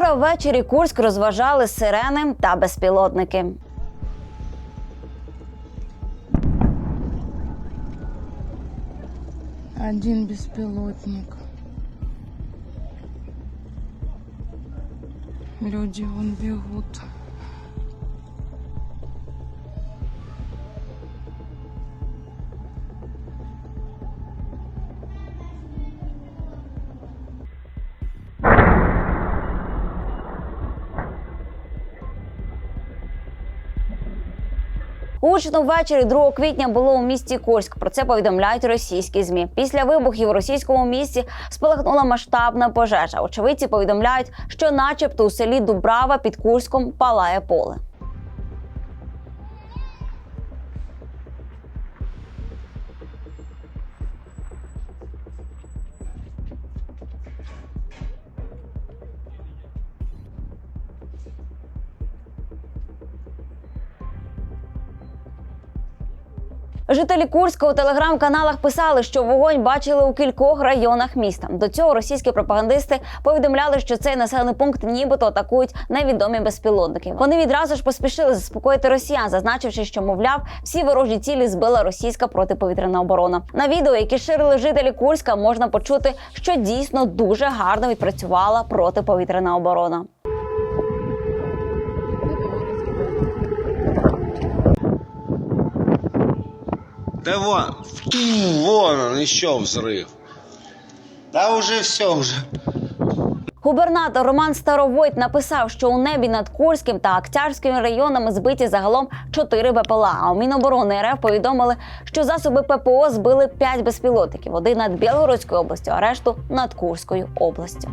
Вчора ввечері Курськ розважали сирени та безпілотники. Один безпілотник. Люди вон бегут. Гучно ввечері 2 квітня було у місті Курськ. Про це повідомляють російські змі. Після вибухів у російському місті спалахнула масштабна пожежа. Очевидці повідомляють, що, начебто, у селі Дубрава під Курськом палає поле. Жителі Курська у телеграм-каналах писали, що вогонь бачили у кількох районах міста. До цього російські пропагандисти повідомляли, що цей населений пункт нібито атакують невідомі безпілотники. Вони відразу ж поспішили заспокоїти росіян, зазначивши, що мовляв, всі ворожі цілі збила російська протиповітряна оборона. На відео, які ширили жителі Курська, можна почути, що дійсно дуже гарно відпрацювала протиповітряна оборона. Да вон, вон он, еще взрыв. Да уже все уже. Губернатор Роман Старовойт написав, що у небі над Курським та Актярським районами збиті загалом 4 БПЛА. А у Міноборони РФ повідомили, що засоби ППО збили 5 безпілотників: один над Білгородською областю, а решту над Курською областю.